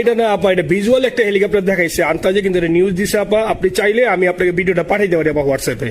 এটা না, আপা, এটা ভিজুয়াল একটা হেলিকপ্টার দেখাইছে। আন্তাজে কিন্তু নিউজ দিছে, আপা। আপনি চাইলে আমি আপনাকে ভিডিওটা পাঠিয়ে দেবো আপা হোয়াটসঅ্যাপে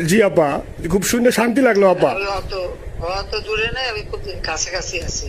জি, আপা। খুব শুনে শান্তি লাগল, আপা। অত অত দূরে নাই, আমি খুব কাছাকাছি আছি।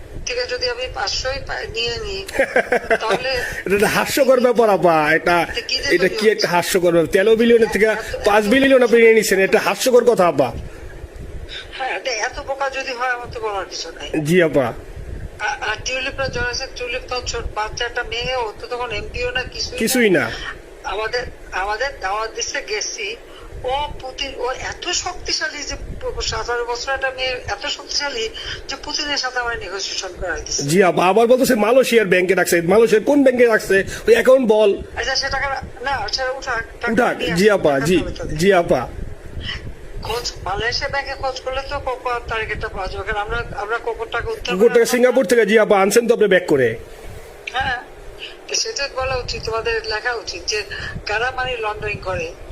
থেকে যদি আমি পাঁচশোই নিয়ে নিই তাহলে এটা হাস্যকর ব্যাপার আপা। এটা এটা কি একটা হাস্যকর ব্যাপার? তেরো বিলিয়নের থেকে পাঁচ বিলিয়ন আপনি নিয়ে নিচ্ছেন এটা হাস্যকর কথা আপা। হ্যাঁ এত বোকা যদি হয় আমার তো বলার কিছু নাই। জি আপা। আর- টিউলিপরা জড়াছে টিউলিপ তো ছোট বাচ্চা একটা মেয়ে ও তো তখন এমপিও না কিছুই না। কিছুই না। আমাদের আমাদের দাওয়াত দিচ্ছে গেছি ও পুতিন ও এত শক্তিশালী যে সতেরো বছর একটা মেয়ে এত শক্তিশালী যে পুতিনের সাথে আমার নেগোসিয়েশন করাই দিচ্ছে জি আপা আবার বলতেছে মালয়েশিয়ার ব্যাংকে রাখছে। মালয়েশিয়ার কোন ব্যাংকে রাখছে? ওই অ্যাকাউন্ট বল। আচ্ছা সে টাকা না সেটা উঠাক উঠাক। জি আপা জি জি আপা খোঁজ মালয়েশিয়া ব্যাংকে খোঁজ করলে তো কোকো টার্গেটটা পাওয়া যাবে। কারণ আমরা আমরা কোকোর টাকা উত্তর গোটা সিঙ্গাপুর থেকে জি আপা আনছেন তো আপনি ব্যাক করে? হ্যাঁ। সেটা বলা উচিত তোমাদের লেখা উচিত যে কারা মানি লন্ডারিং করে?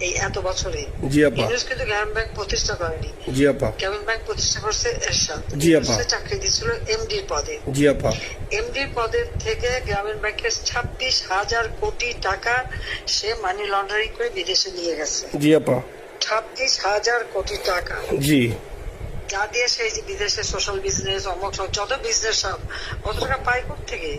এই এত বছরে। জি আপা। ইউনুস কিন্তু গ্রামীণ ব্যাংক প্রতিষ্ঠা করেনি। জি আপা। গ্রামীণ ব্যাংক প্রতিষ্ঠা করছে এরশাদ। জি, আপা। চাকরি এমডির পদে। জি আপা। এমডির পদের থেকে গ্রামীণ ব্যাংকের ছাব্বিশ হাজার কোটি টাকা সে মানি লন্ডারিং করে বিদেশে নিয়ে গেছে। জি আপা। ছাব্বিশ হাজার কোটি টাকা। জি। যা দিয়ে সেই বিদেশে সোশ্যাল বিজনেস অমুক যত বিজনেস সব কত টাকা পায় থেকে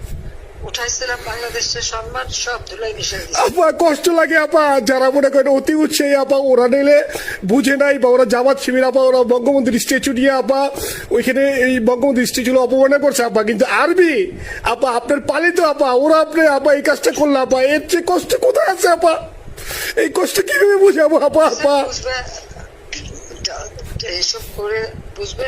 উঠাইছিলাম বাংলাদেশের সম্মান সব ধুলাই মিশাই আপা কষ্ট লাগে আপা। যারা মনে করেন অতি উৎসাহী আপা ওরা নিলে বুঝে নাই বা ওরা জামাত শিবির আপা ওরা বঙ্গবন্ধুর স্ট্যাচু নিয়ে আপা ওইখানে এই বঙ্গবন্ধুর স্ট্যাচু অপমানে করছে আপা। কিন্তু আরবি আপা আপনার পালিত আপা ওরা আপনি আপা এই কাজটা করল আপা। এর চেয়ে কষ্ট কোথায় আছে আপা? এই কষ্ট কীভাবে বুঝাবো আপা আপা এইসব করে বুঝবে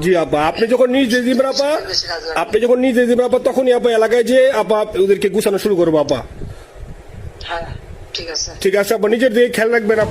জি আপা আপনি যখন নিজ দিবেন আপা আপনি যখন নিজ দিবেন আপা তখনই আপা এলাকায় যে আপা ওদেরকে গুছানো শুরু করব আপা। হ্যাঁ ঠিক আছে। আপনার আছে আপা নিজের দিকে খেয়াল রাখবেন আপা।